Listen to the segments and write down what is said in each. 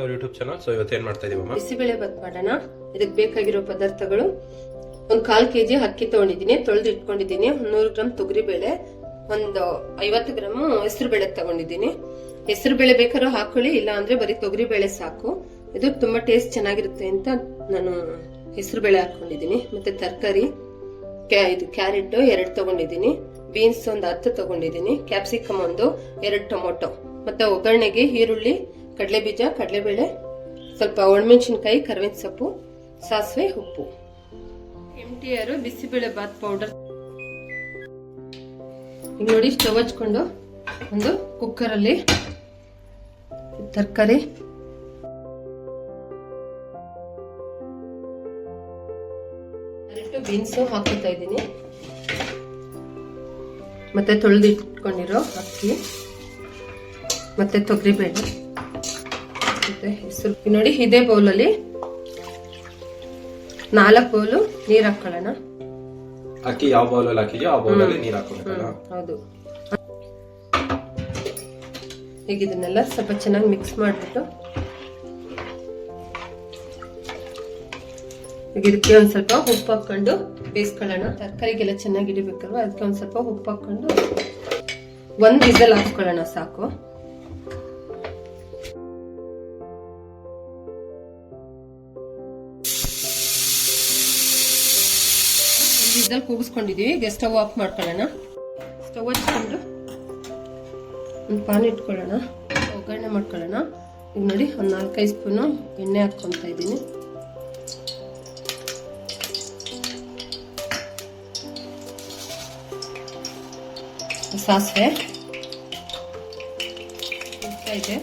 Our YouTube channel so ಇವತ್ತು ಏನ್ ಮಾಡ್ತಾ ಇದೀವಮ್ಮ? ಬಿಸಿಬೇಳೆ ಬಾತ್ ಮಾಡೋಣ. ಇದಕ್ಕೆ ಬೇಕಾಗಿರೋ ಪದಾರ್ಥಗಳು ಒಂದ್ ಕಾಲ್ ಕೆಜಿ ಅಕ್ಕಿ ತಗೊಂಡಿದ್ದೀನಿ. ತೊಳೆದು ಇಟ್ಕೊಂಡಿದ್ದೀನಿ. ನೂರು ಗ್ರಾಮ್ ತೊಗರಿ ಬೇಳೆ ಒಂದು ಐವತ್ತು ಗ್ರಾಮ್ ಹೆಸರು ಬೇಳೆ ತಗೊಂಡಿದ್ದೀನಿ. ಹೆಸರು ಬೇಳೆ ಬೇಕಾದ್ರೂ ಹಾಕೊಳ್ಳಿ ಇಲ್ಲ ಅಂದ್ರೆ ಬರೀ ತೊಗರಿ ಬೇಳೆ ಸಾಕು. ಇದು ತುಂಬಾ ಟೇಸ್ಟ್ ಚೆನ್ನಾಗಿರುತ್ತೆ ಅಂತ ನಾನು ಹೆಸರು ಬೇಳೆ ಹಾಕೊಂಡಿದ್ದೀನಿ. ಮತ್ತೆ ತರಕಾರಿ ಇದು ಕ್ಯಾರೆಟ್ ಎರಡು ತಗೊಂಡಿದ್ದೀನಿ. ಬೀನ್ಸ್ ಒಂದು ಹತ್ತು ತಗೊಂಡಿದ್ದೀನಿ. ಕ್ಯಾಪ್ಸಿಕಮ್ ಒಂದು, ಎರಡು ಟೊಮೊಟೊ. ಮತ್ತೆ ಒಗ್ಗರಣೆಗೆ ಈರುಳ್ಳಿ ಕಡಲೆಬೀಜ ಕಡಲೆಬೇಳೆ ಸ್ವಲ್ಪ ಒಣಮೆಣಸಿನ್ಕಾಯಿ ಕರ್ಬೇವಿನ ಸೊಪ್ಪು ಸಾಸಿವೆ ಉಪ್ಪು. M T R bisibele bath powder. ಈಗ ನೋಡಿ ಸ್ಟವ್ ಹಚ್ಕೊಂಡು ಒಂದು ಕುಕ್ಕರಲ್ಲಿ ತರಕಾರಿ. ಬೀನ್ಸು ಹಾಕೋತಾ ಇದ್ದೀನಿ. ಮತ್ತೆ ತೊಳೆದಿಟ್ಕೊಂಡಿರೋ ಅಕ್ಕಿ ಮತ್ತೆ ತೊಗರಿಬೇಳೆ. ಈಗ ನೋಡಿ ಇದೇ ಬೌಲಲ್ಲಿ ನಾಲ್ಕು ಬೌಲು ನೀರ್ ಹಾಕೊಳ್ಳೋಣ. ಅಕ್ಕಿ ಯಾವ ಬೌಲ್ ಅಲ್ಲಿ ಹಾಕಿದ್ಯೋ ಆ ಬೌಲ್ ಅಲ್ಲಿ ನೀರ್ ಹಾಕೋಬೇಕಲ್ಲ ಹೌದು. ಈಗ ಇದನ್ನೆಲ್ಲ ಸ್ವಲ್ಪ ಚೆನ್ನಾಗಿ ಮಿಕ್ಸ್ ಮಾಡಿಬಿಟ್ಟು ಈಗ ಇದಕ್ಕೆ ಒಂದ್ ಸ್ವಲ್ಪ ಉಪ್ಪು ಹಾಕೊಂಡು ಬೇಯಿಸ್ಕೊಳ್ಳೋಣ. ತರಕಾರಿಗೆಲ್ಲ ಚೆನ್ನಾಗಿ ಇಡಬೇಕಲ್ವ? ಅದಕ್ಕೆ ಒಂದ್ ಸ್ವಲ್ಪ ಉಪ್ಪು ಹಾಕೊಂಡು ಒಂದು ವಿಸಲ್ ಹಾಕ್ಕೊಳ್ಳೋಣ ಸಾಕು. ವಿಸಲ್ ಕೂಗಿಸ್ಕೊಂಡಿದ್ದೀವಿ ಈಗ ಸ್ಟವ್ ಆಫ್ ಮಾಡ್ಕೊಳ್ಳೋಣ. ಸ್ಟವ್ ಹಚ್ಕೊಂಡು ಒಂದು ಪಾನ್ ಇಟ್ಕೊಳ್ಳೋಣ. ಒಗ್ಗರಣೆ ಮಾಡ್ಕೊಳ್ಳೋಣ. ಈಗ ನೋಡಿ, ಒಂದು ನಾಲ್ಕೈದು ಸ್ಪೂನು ಎಣ್ಣೆ ಹಾಕ್ಕೊತಾ ಇದ್ದೀನಿ. ಸಾಸಿವೆ ಇದೆ.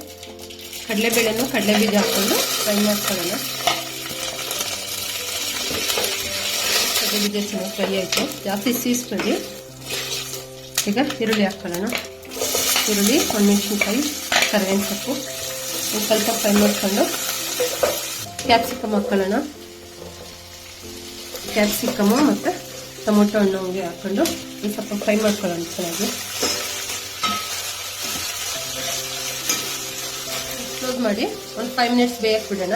ಕಡಲೆಬೇಳೆನೂ ಕಡಲೆ ಬೀಜ ಹಾಕ್ಕೊಂಡು ಫ್ರೈ ಮಾಡ್ಕೊಳ್ಳೋಣ. ಬೀಜ ಚೆನ್ನಾಗಿ ಫ್ರೈ ಆಯಿತು. ಜಾಸ್ತಿ ಸೀಸ್ಬೇಡಿ ಈಗ ಈರುಳ್ಳಿ ಹಾಕ್ಕೊಳ್ಳೋಣ ಈರುಳ್ಳಿ, ಒಣಮೆಣಸಿನ್ಕಾಯಿ ಕರಿಬೇವಿನ ಸೊಪ್ಪು ಒಂದು ಸ್ವಲ್ಪ ಫ್ರೈ ಮಾಡ್ಕೊಂಡು ಕ್ಯಾಪ್ಸಿಕಮ್ ಹಾಕ್ಕೊಳ್ಳೋಣ ಕ್ಯಾಪ್ಸಿಕಮು ಮತ್ತು ಟೊಮೊಟೊ ಹಣ್ಣು ಹಂಗೆ ಹಾಕ್ಕೊಂಡು ಒಂದು ಸ್ವಲ್ಪ ಫ್ರೈ ಮಾಡ್ಕೊಳ್ಳೋಣ ಚೆನ್ನಾಗಿ. ಕ್ಲೋಸ್ ಮಾಡಿ ಒಂದು ಫೈವ್ ಮಿನಿಟ್ಸ್ ಬೇಯಕ್ಕೆ ಬಿಡೋಣ.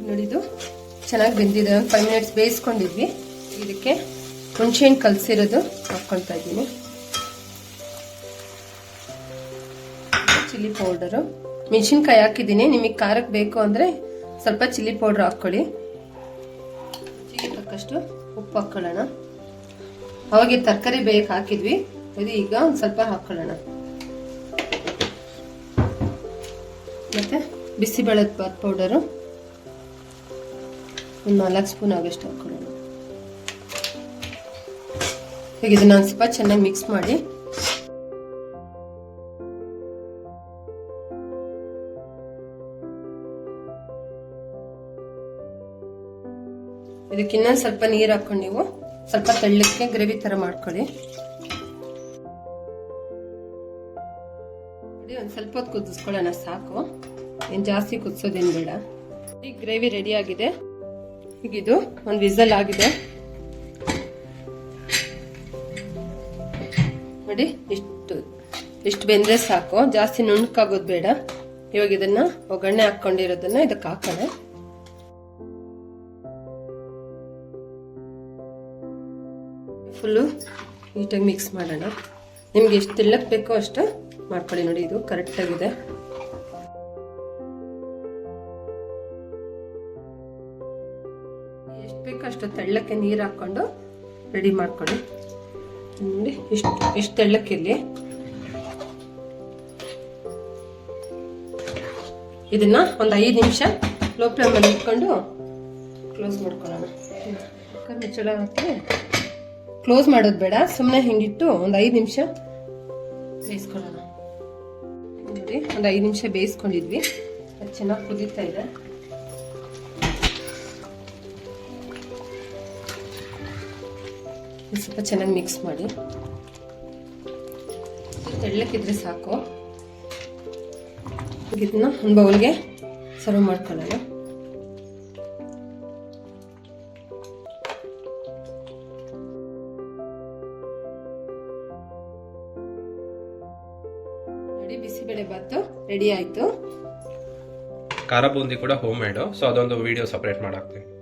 ಈಗ ನೋಡಿದ್ದು ಚೆನ್ನಾಗಿ ಬೆಂದಿದೆ. ಒಂದು ಫೈವ್ ಮಿನಿಟ್ಸ್ ಬೇಯಿಸ್ಕೊಂಡಿದ್ವಿ. ಇದಕ್ಕೆ ಹುಣಸೆಹಣ್ಣು ಕಲಸಿರೋದು ಹಾಕ್ಕೊಳ್ತಾ ಇದ್ದೀನಿ. Chilli powder. ಮೆಣಸಿನ್ಕಾಯಿ ಹಾಕಿದ್ದೀನಿ. ನಿಮಗೆ ಖಾರಕ್ಕೆ ಬೇಕು ಅಂದರೆ ಸ್ವಲ್ಪ ಚಿಲ್ಲಿ ಪೌಡ್ರ್ ಹಾಕ್ಕೊಳ್ಳಿ. ಚಿಲ್ಲಿ ತಕ್ಕಷ್ಟು ಉಪ್ಪು ಹಾಕ್ಕೊಳ್ಳೋಣ. ಅವಾಗೆ ತರಕಾರಿ ಬೇಯಕ್ಕೆ ಹಾಕಿದ್ವಿ. ಅದು ಈಗ ಒಂದು ಸ್ವಲ್ಪ ಹಾಕ್ಕೊಳ್ಳೋಣ. ಮತ್ತೆ ಬಿಸಿಬೇಳೆ ಬಾತ್ ಪೌಡರು. ಒಂದು ನಾಲ್ಕು ಸ್ಪೂನ್ ಆಗಷ್ಟು ಹಾಕೊಳ್ಳೋಣ ಈಗ ಇದನ್ನ ಒಂದು ಸ್ವಲ್ಪ ಚೆನ್ನಾಗಿ ಮಿಕ್ಸ್ ಮಾಡಿ. ಇದಕ್ಕೆ ಇನ್ನೊಂದು ಸ್ವಲ್ಪ ನೀರು ಹಾಕೊಂಡು ನೀವು ಸ್ವಲ್ಪ ತೆಳ್ಳಕ್ಕೆ ಗ್ರೇವಿ ತರ ಮಾಡ್ಕೊಳ್ಳಿ. ಒಂದು ಸ್ವಲ್ಪ ಹೊತ್ತು ಕುದಿಸ್ಕೊಳ್ಳೋಣ ಸಾಕು. ಏನು ಜಾಸ್ತಿ ಕುದಿಸೋದೇನು ಬೇಡ. ಈಗ ಗ್ರೇವಿ ರೆಡಿ ಆಗಿದೆ. ಈಗ ಇದು ಒಂದು ವಿಸಲ್ ಆಗಿದೆ. ನೋಡಿ, ಇಷ್ಟು ಇಷ್ಟು ಬೆಂದ್ರೆ ಸಾಕು. ಜಾಸ್ತಿ ನುಣುಕಾಗೋದು ಬೇಡ. ಇವಾಗ ಇದನ್ನ ಒಗ್ಗರಣೆ ಹಾಕೊಂಡಿರೋದನ್ನ ಇದಕ್ಕೆ ಹಾಕೋಣ. ಫುಲ್ಲು ನೀಟಾಗಿ ಮಿಕ್ಸ್ ಮಾಡೋಣ. ನಿಮ್ಗೆ ಎಷ್ಟು ತಿಳ್ಳಕ್ಕೆ ಬೇಕೋ ಅಷ್ಟು ಮಾಡ್ಕೊಳ್ಳಿ ನೋಡಿ, ಇದು ಕರೆಕ್ಟಾಗಿದೆ. ಎಷ್ಟು ಬೇಕೋ ಅಷ್ಟು ತೆಳ್ಳಕ್ಕೆ ನೀರು ಹಾಕ್ಕೊಂಡು ರೆಡಿ ಮಾಡ್ಕೊಳ್ಳಿ. ನೋಡಿ ಇಷ್ಟು ಇಷ್ಟು ತೆಳ್ಳಕ್ಕಿಲ್ಲಿ ಇದನ್ನ ಒಂದು ಐದು ನಿಮಿಷ ಲೋ ಫ್ಲೇಮಲ್ಲಿ ಇಟ್ಕೊಂಡು ಕ್ಲೋಸ್ ಮಾಡ್ಕೊಳ್ಳೋಣ. ಚಲೋ ಹಾಕಿ ಕ್ಲೋಸ್ ಮಾಡೋದು ಬೇಡ ಸುಮ್ಮನೆ ಹಿಂಗಿಟ್ಟು ಒಂದು ಐದು ನಿಮಿಷ ಬೇಯಿಸ್ಕೊಳ್ಳೋಣ. ನೋಡಿ, ಒಂದು ಐದು ನಿಮಿಷ ಬೇಯಿಸ್ಕೊಂಡಿದ್ವಿ. ಅದು ಚೆನ್ನಾಗಿ ಕುದೀತಾ ಇದೆ. ಸ್ವಲ್ಪ ಚೆನ್ನಾಗಿ ಮಿಕ್ಸ್ ಮಾಡಿ. ತೆಳ್ಳಕ್ಕಿದ್ರೆ ಸಾಕು. ಇದನ್ನ ಒಂದು ಬೌಲ್ಗೆ ಸರ್ವ್ ಮಾಡ್ಕೊಳ್ಳೋಣ. ನೋಡಿ, ಬಿಸಿಬೇಳೆ ಬಾತು ರೆಡಿ ಆಯ್ತು. ಖಾರ ಬೂಂದಿ ಕೂಡ ಹೋಮ್ ಮೇಡ್ ಸೊ ಅದೊಂದು ವಿಡಿಯೋ ಸಪ್ರೇಟ್ ಮಾಡಾಕ್ತೀನಿ